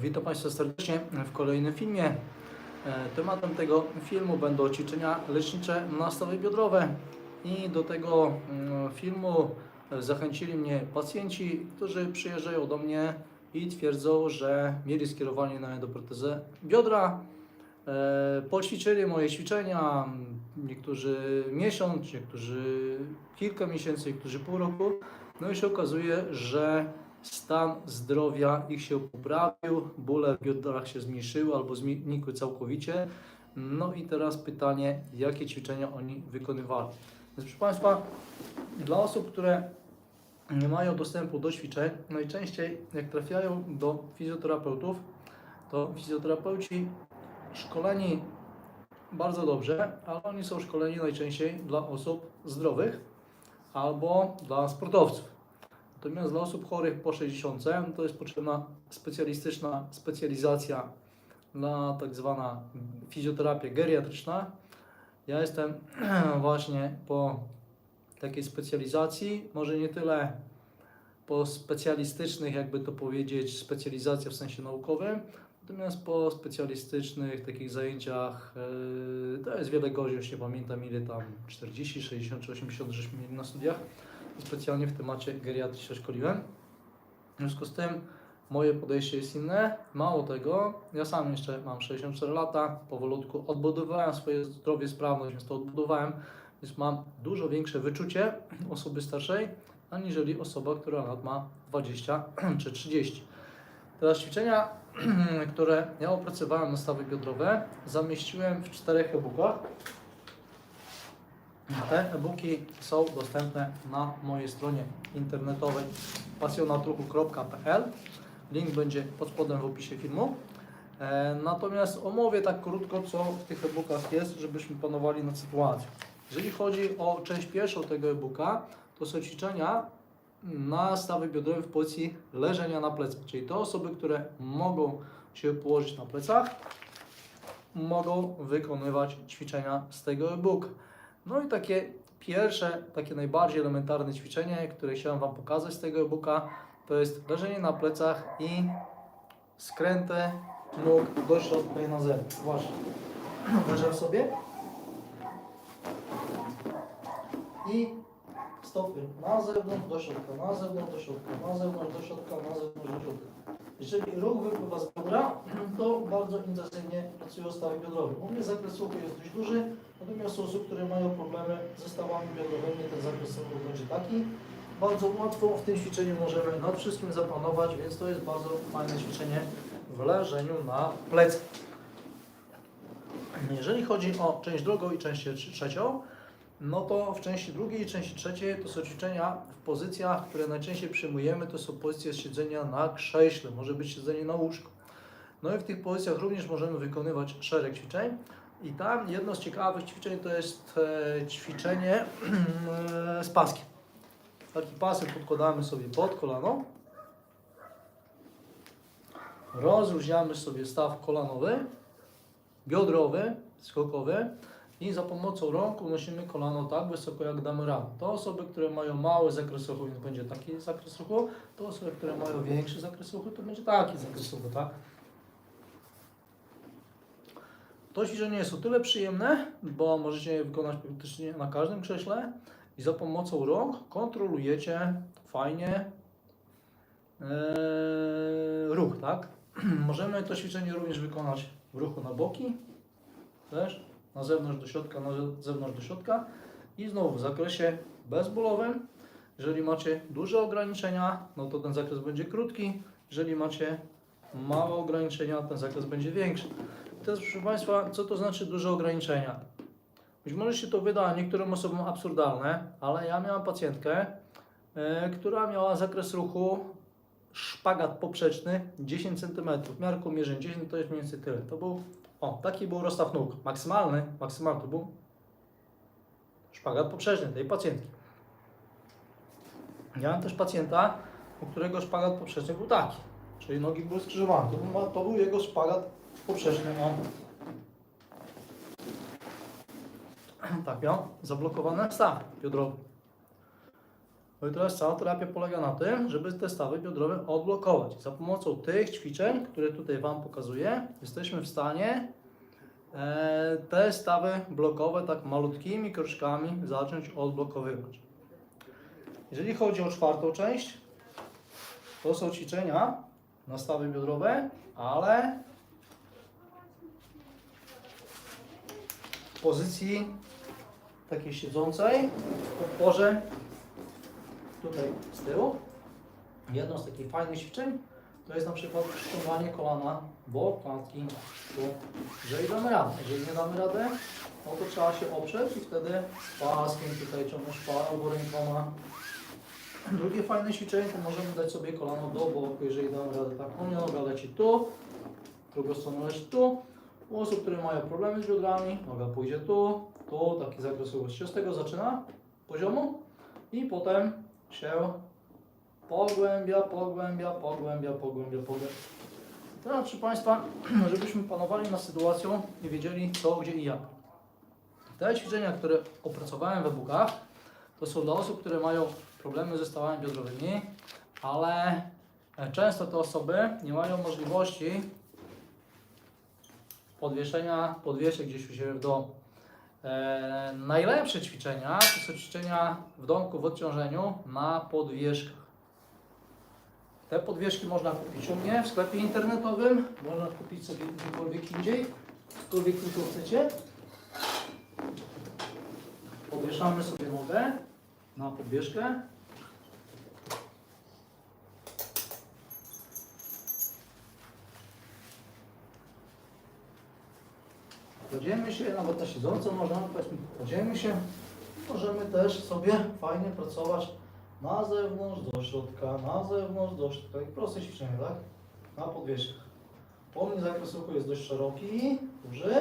Witam Państwa serdecznie w kolejnym filmie. E, Tematem tego filmu będą ćwiczenia lecznicze na stawy biodrowe i do tego mm, filmu zachęcili mnie pacjenci, którzy przyjeżdżają do mnie i twierdzą, że mieli skierowanie na endoprotezę biodra. E, Poćwiczyli moje ćwiczenia, niektórzy miesiąc, niektórzy kilka miesięcy, niektórzy pół roku. No i się okazuje, że stan zdrowia ich się poprawił, bóle w biodrach się zmniejszyły albo znikły całkowicie. No i teraz pytanie, jakie ćwiczenia oni wykonywali. Więc proszę Państwa, dla osób, które nie mają dostępu do ćwiczeń, najczęściej jak trafiają do fizjoterapeutów, to fizjoterapeuci szkoleni bardzo dobrze, ale oni są szkoleni najczęściej dla osób zdrowych albo dla sportowców. Natomiast dla osób chorych po 60 to jest potrzebna specjalistyczna specjalizacja na tak zwana fizjoterapia geriatryczna. Ja jestem właśnie po takiej specjalizacji, może nie tyle po specjalistycznych, jakby to powiedzieć, specjalizacja w sensie naukowym, natomiast po specjalistycznych takich zajęciach, yy, to jest wiele godzin, już nie pamiętam ile tam, 40, 60 czy 80 żeśmy mieli na studiach specjalnie w temacie geriatrii się szkoliłem. W związku z tym moje podejście jest inne. Mało tego, ja sam jeszcze mam 64 lata, powolutku odbudowałem swoje zdrowie, sprawność, więc to odbudowałem, więc mam dużo większe wyczucie osoby starszej, aniżeli osoba, która lat ma 20 czy 30. Teraz ćwiczenia, które ja opracowałem na stawy biodrowe, zamieściłem w czterech e-bookach. Te e-booki są dostępne na mojej stronie internetowej pasjonatruchu.pl. Link będzie pod spodem w opisie filmu. E, Natomiast omówię tak krótko, co w tych e-bookach jest, żebyśmy panowali nad sytuacją. Jeżeli chodzi o część pierwszą tego e-booka, to są ćwiczenia na stawy biodrowe w pozycji leżenia na plecach. Czyli te osoby, które mogą się położyć na plecach, mogą wykonywać ćwiczenia z tego e-booka. No i takie pierwsze, takie najbardziej elementarne ćwiczenie, które chciałem Wam pokazać z tego e-booka, to jest leżenie na plecach i skręty nóg do środka i na zewnątrz. Właśnie. Leżę sobie i stopy na zewnątrz, do środka, na zewnątrz, do środka, na zewnątrz, do środka, na zewnątrz, do środka. Jeżeli ruch wypływa z biodra, to bardzo intensywnie pracują stawy biodrowe. U mnie zakres ruchu jest dość duży, natomiast osób, które mają problemy ze stawami biodrowymi, ten zakres ruchu będzie taki. Bardzo łatwo w tym ćwiczeniu możemy nad wszystkim zapanować, więc to jest bardzo fajne ćwiczenie w leżeniu na plecach. Jeżeli chodzi o część drugą i część trzecią, no to w części drugiej i części trzeciej to są ćwiczenia w pozycjach, które najczęściej przyjmujemy, to są pozycje siedzenia na krześle, może być siedzenie na łóżku. No i w tych pozycjach również możemy wykonywać szereg ćwiczeń. I tam jedno z ciekawych ćwiczeń to jest e, ćwiczenie e, z paskiem. Taki pasek podkładamy sobie pod kolano. Rozluźniamy sobie staw kolanowy, biodrowy, skokowy i za pomocą rąk unosimy kolano tak wysoko, jak damy radę. To osoby, które mają mały zakres ruchu, więc będzie taki zakres ruchu. To osoby, które mają większy zakres ruchu, to będzie taki zakres ruchu, tak? To ćwiczenie jest o tyle przyjemne, bo możecie je wykonać praktycznie na każdym krześle i za pomocą rąk kontrolujecie fajnie ee, ruch, tak? Możemy to ćwiczenie również wykonać w ruchu na boki, też na zewnątrz do środka, na zewnątrz do środka i znowu w zakresie bezbolowym. Jeżeli macie duże ograniczenia, no to ten zakres będzie krótki. Jeżeli macie małe ograniczenia, ten zakres będzie większy. Teraz proszę Państwa, co to znaczy duże ograniczenia? Być może się to wyda niektórym osobom absurdalne, ale ja miałam pacjentkę, e, która miała zakres ruchu szpagat poprzeczny 10 cm. Miarką mierzeń 10 to jest mniej więcej tyle. To był, o, taki był rozstaw nóg. Maksymalny, maksymalny to był szpagat poprzeczny tej pacjentki. Miałem też pacjenta, u którego szpagat poprzeczny był taki, czyli nogi były skrzyżowane. To był, to był jego szpagat poprzeczny. O. Tak miał zablokowane staw biodrowy. No i teraz cała terapia polega na tym, żeby te stawy biodrowe odblokować. Za pomocą tych ćwiczeń, które tutaj Wam pokazuję, jesteśmy w stanie e, te stawy blokowe tak malutkimi kroczkami zacząć odblokowywać. Jeżeli chodzi o czwartą część, to są ćwiczenia na stawy biodrowe, ale w pozycji takiej siedzącej w podporze tutaj z tyłu. Jedno z takich fajnych ćwiczeń to jest na przykład ściąganie kolana do klatki tu. Jeżeli damy radę, jeżeli nie damy radę, no to trzeba się oprzeć i wtedy paskiem tutaj ciągnąć parą albo rękoma. Drugie fajne ćwiczenie to możemy dać sobie kolano do boku, jeżeli damy radę tak. U mnie noga leci tu, drugą stronę leci tu. U osób, które mają problemy z biodrami, noga pójdzie tu, tu, taki zakres z tego zaczyna poziomu i potem się pogłębia, pogłębia, pogłębia, pogłębia, pogłębia. Teraz proszę Państwa, żebyśmy panowali nad sytuacją i wiedzieli co, gdzie i jak. Te ćwiczenia, które opracowałem w e-bookach, to są dla osób, które mają problemy ze stawami biodrowymi, ale e, często te osoby nie mają możliwości podwieszenia podwieszek gdzieś u siebie w domu. E, najlepsze ćwiczenia to są ćwiczenia w domku w odciążeniu na podwieszkach. Te podwieszki można kupić u mnie w sklepie internetowym, można kupić sobie gdziekolwiek indziej, gdziekolwiek tylko chcecie. Podwieszamy sobie nogę na podwieszkę. Kładziemy się, nawet na siedząco można, powiedzmy, kładziemy się. Możemy też sobie fajnie pracować na zewnątrz, do środka, na zewnątrz, do środka. I proste ćwiczenie, tak? Na podwierzchniach. U mnie zakres ruchu jest dość szeroki, duży.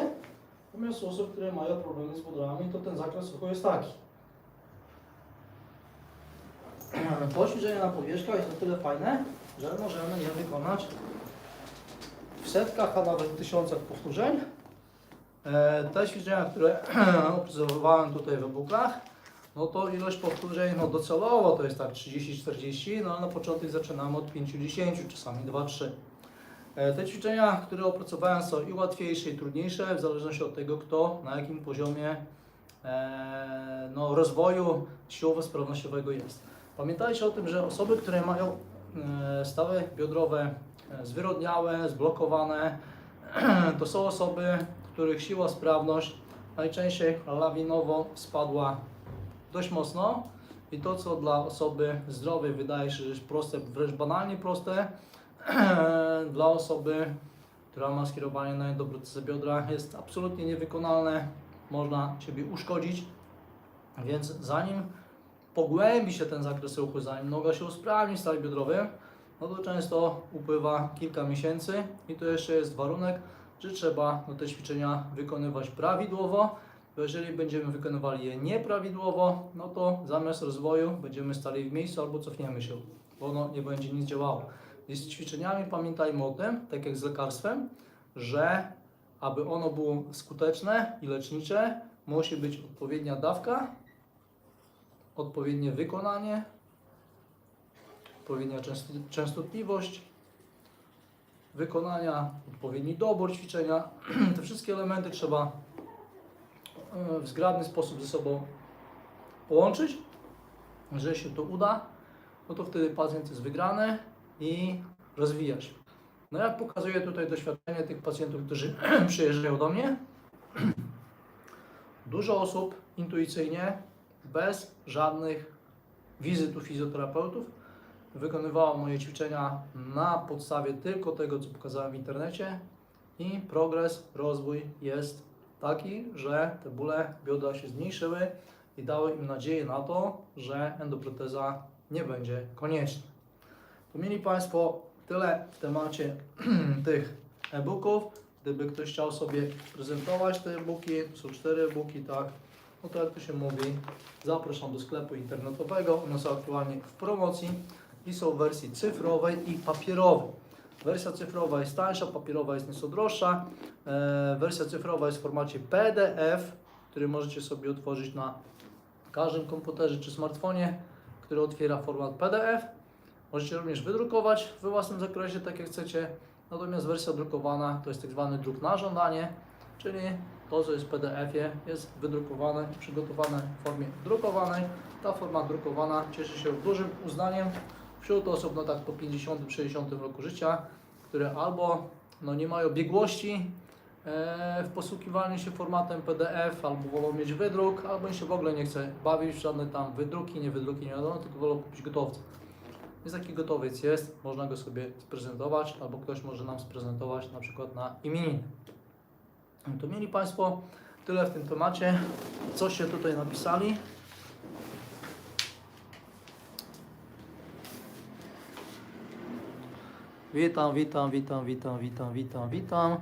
Natomiast u osób, które mają problemy z budrami, to ten zakres ruchu jest taki. To ćwiczenie na podwierzchniach jest o tyle fajne, że możemy je wykonać w setkach, a nawet tysiącach powtórzeń. E, Te ćwiczenia, które obserwowałem tutaj w e-bookach, no to ilość powtórzeń no docelowo to jest tak 30-40, no ale na początek zaczynamy od 5-10, czasami 2-3. E, Te ćwiczenia, które opracowałem są i łatwiejsze i trudniejsze, w zależności od tego, kto na jakim poziomie e, no, rozwoju siłowo-sprawnościowego jest. Pamiętajcie o tym, że osoby, które mają stawy biodrowe zwyrodniałe, zblokowane, to są osoby, których siła, sprawność najczęściej lawinowo spadła dość mocno. I to, co dla osoby zdrowej wydaje się, proste, wręcz banalnie proste, dla osoby, która ma skierowanie na dobrotce biodra jest absolutnie niewykonalne, można siebie uszkodzić, więc zanim pogłębi się ten zakres ruchu, zanim noga się usprawni w stanie biodrowym, no to często upływa kilka miesięcy. I to jeszcze jest warunek, że trzeba no, te ćwiczenia wykonywać prawidłowo, jeżeli będziemy wykonywali je nieprawidłowo, no to zamiast rozwoju będziemy stali w miejscu albo cofniemy się, bo ono nie będzie nic działało. I z ćwiczeniami pamiętajmy o tym, tak jak z lekarstwem, że aby ono było skuteczne i lecznicze, musi być odpowiednia dawka, odpowiednie wykonanie, odpowiednia często- częstotliwość wykonania, odpowiedni dobór ćwiczenia. Te wszystkie elementy trzeba e, w zgrabny sposób ze sobą połączyć. Jeżeli się to uda, no to wtedy pacjent jest wygrany i rozwija się. No jak pokazuje tutaj doświadczenie tych pacjentów, którzy przyjeżdżają do mnie, dużo osób intuicyjnie, bez żadnych wizyt u fizjoterapeutów, wykonywało moje ćwiczenia na podstawie tylko tego, co pokazałem w internecie i progres, rozwój jest taki, że te bóle biodra się zmniejszyły i dały im nadzieję na to, że endoproteza nie będzie konieczna. To mieli Państwo tyle w temacie tych e-booków. Gdyby ktoś chciał sobie prezentować te e-booki, są cztery e-booki, tak, no to jak to się mówi, zapraszam do sklepu internetowego. One są aktualnie w promocji i są w wersji cyfrowej i papierowej. Wersja cyfrowa jest tańsza, papierowa jest nieco droższa. E, wersja cyfrowa jest w formacie PDF, który możecie sobie otworzyć na każdym komputerze czy smartfonie. który otwiera format PDF. Możecie również wydrukować we własnym zakresie, tak jak chcecie. Natomiast wersja drukowana to jest tak zwany druk na żądanie, czyli to, co jest w PDF-ie, jest wydrukowane przygotowane w formie drukowanej. Ta forma drukowana cieszy się dużym uznaniem wśród osób no tak po 50-60 roku życia, które albo no, nie mają biegłości e, w posługiwaniu się formatem PDF, albo wolą mieć wydruk, albo się w ogóle nie chce bawić w żadne tam wydruki, nie wydruki, nie wiadomo, tylko wolą kupić gotowca. Więc taki gotowiec jest, można go sobie sprezentować, albo ktoś może nam sprezentować na przykład na imieniny. To mieli Państwo tyle w tym temacie. Coś się tutaj napisali. Witam, witam, witam, witam, witam, witam, witam.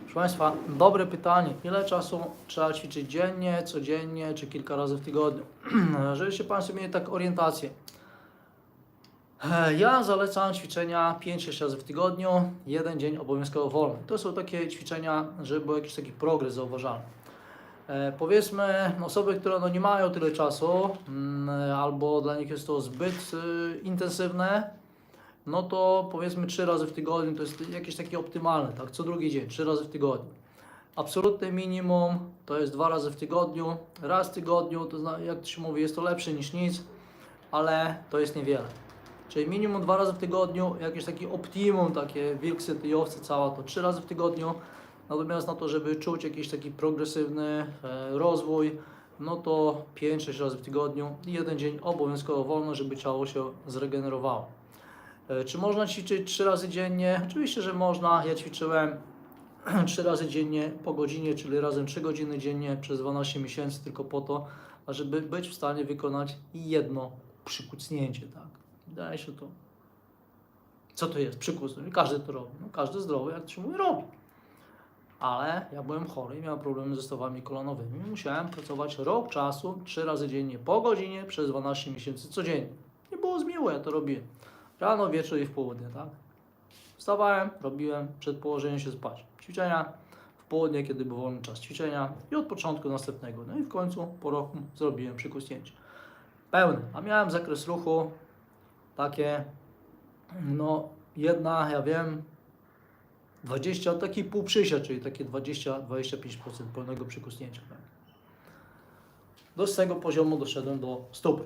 Proszę Państwa, dobre pytanie. Ile czasu trzeba ćwiczyć dziennie, codziennie czy kilka razy w tygodniu? Żebyście Państwo mieli tak orientację. Ja zalecam ćwiczenia 5-6 razy w tygodniu, jeden dzień obowiązkowo wolny. To są takie ćwiczenia, żeby był jakiś taki progres zauważalny. E, powiedzmy, osoby, które no nie mają tyle czasu, mm, albo dla nich jest to zbyt y, intensywne, no to powiedzmy 3 razy w tygodniu to jest jakieś takie optymalne, tak? Co drugi dzień, 3 razy w tygodniu. Absolutne minimum to jest dwa razy w tygodniu. Raz w tygodniu, to jak to się mówi, jest to lepsze niż nic, ale to jest niewiele. Czyli minimum dwa razy w tygodniu, jakieś takie optimum, takie wilksy, ty owce cała, to trzy razy w tygodniu. Natomiast na to, żeby czuć jakiś taki progresywny e, rozwój, no to 5-6 razy w tygodniu jeden dzień obowiązkowo wolno, żeby ciało się zregenerowało. E, Czy można ćwiczyć 3 razy dziennie? Oczywiście, że można. Ja ćwiczyłem 3 razy dziennie po godzinie, czyli razem 3 godziny dziennie przez 12 miesięcy tylko po to, ażeby być w stanie wykonać jedno przykucnięcie, tak. Wydaje się to. Co to jest? Przykucnąć. Każdy to robi. No, każdy zdrowy, jak to się mówi, robi. Ale ja byłem chory i miałem problemy ze stawami kolanowymi. Musiałem pracować rok czasu, 3 razy dziennie po godzinie przez 12 miesięcy codziennie. Nie było zmiłe, ja to robiłem. Rano, wieczór i w południe, tak? Wstawałem, robiłem przed położeniem się spać. Ćwiczenia w południe, kiedy był wolny czas ćwiczenia i od początku następnego. No i w końcu po roku zrobiłem przykucnięcie. Pełny. A miałem zakres ruchu takie, no jedna, ja wiem, 20, taki pół przysia, czyli takie 20-25% pełnego przykucnięcia. Tak? Do z tego poziomu doszedłem do 100%.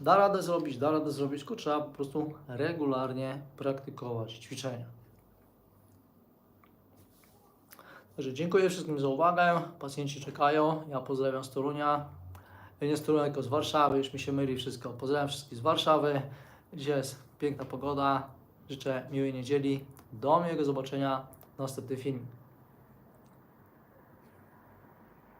Da radę zrobić, da radę zrobić, tylko trzeba po prostu regularnie praktykować ćwiczenia. Także dziękuję wszystkim za uwagę. Pacjenci czekają. Ja pozdrawiam z Torunia. Nie z Torunia, tylko z Warszawy. Już mi się myli wszystko. Pozdrawiam wszystkich z Warszawy. Dzisiaj jest piękna pogoda. Życzę miłej niedzieli. Do miłego zobaczenia w następnym filmie.